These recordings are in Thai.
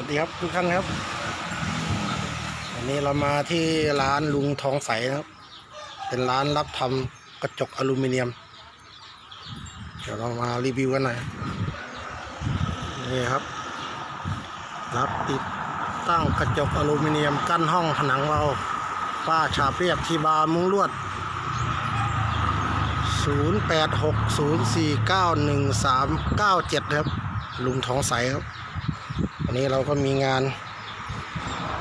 วัสดีครับทุกท่านครับ วันนี้เรามาที่ร้านลุงทองใสนะครับ เป็นร้านรับทำกระจกอลูมิเนียม เดี๋ยวเรามารีวิวกันหน่อย นี่ครับ รับติดตั้งกระจกอลูมิเนียมกั้นห้องผนังเราฝ้าฉาบเรียบทีบาร์มุ้งลวด 0860491397 ครับ ลุงทองใสครับ วันนี้เราก็มีงาน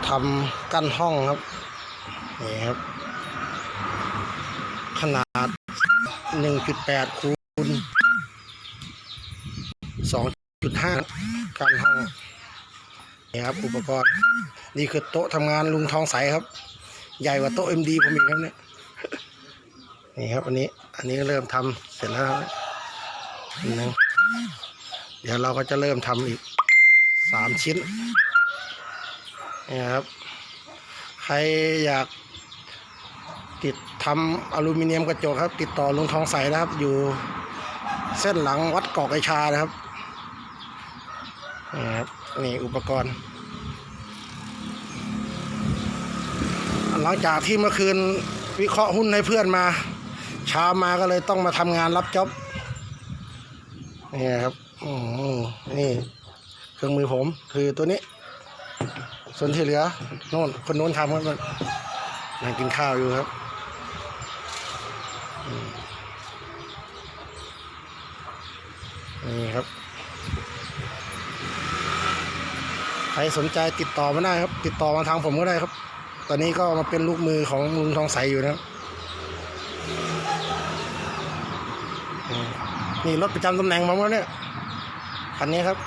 ทำกั้นห้องครับนี่ครับ ขนาด 1.8 คูณ 2.5 กั้นห้องนี่ครับอุปกรณ์ นี่คือโต๊ะทำงานลุงทองใสครับ ใหญ่กว่าโต๊ะ MD ผมอีกครับเนี่ยนี่ครับอันนี้อันนี้เริ่มทำเสร็จแล้วครับอันหนึงเดี๋ยวเราก็จะเริ่มทำอีก สามชิ้นนี่ครับ ใครอยากติดทำอลูมิเนียมกระจกครับ ติดต่อลุงทองใสนะครับ อยู่เส้นหลังวัดเกาะไอชานะครับนี่ครับนี่อุปกรณ์ หลังจากที่เมื่อคืนวิเคราะห์หุ้นให้เพื่อนมา เช้ามาก็เลยต้องมาทำงานรับจ็อบนี่ครับ อืมนี่ เครื่องมือผมคือตัวนี้ ส่วนที่เหลือโน่นคนโน้นทำครับนั่งกินข้าวอยู่ครับนี่ครับ ใครสนใจติดต่อมาได้ครับ ติดต่อมาทางผมก็ได้ครับ ตอนนี้ก็มาเป็นลูกมือของลุงทองใสอยู่นะครับนี่รถประจำตำแหน่งผมแล้วเนี่ยคันนี้ครับ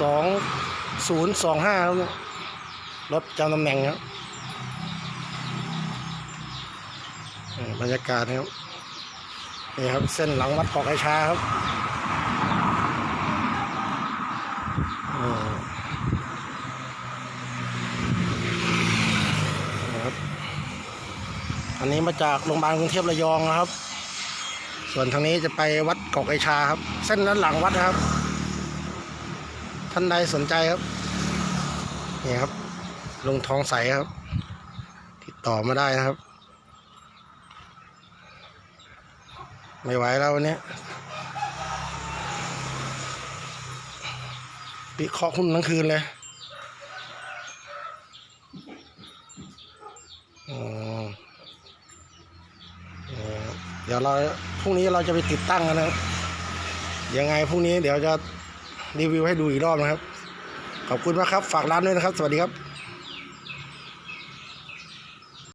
สองศูนย์สองห้าครับเนี่ยรถจำตำแหน่งครับบรรยากาศนะครับนี่ครับ เส้นหลังวัดเกาะไอชาครับอันนี้มาจากโรงพยาบาลกรุงเทพระยองนะครับ ส่วนทางนี้จะไปวัดเกาะไอชาครับ เส้นนั้นหลังวัดนะครับ ท่านใดสนใจครับนี่ครับลงทองใสครับ ติดต่อมาได้นะครับ ไม่ไหวแล้ววันนี้วิเคราะห์หุ้นทั้งคืนเลยอ๋อเอ่อเดี๋ยวเราพรุ่งนี้เราจะไปติดตั้งกันนะยังไงพรุ่งนี้เดี๋ยวจะ รีวิวให้ดูอีกรอบนะครับ ขอบคุณมากครับ ฝากร้านด้วยนะครับ สวัสดีครับ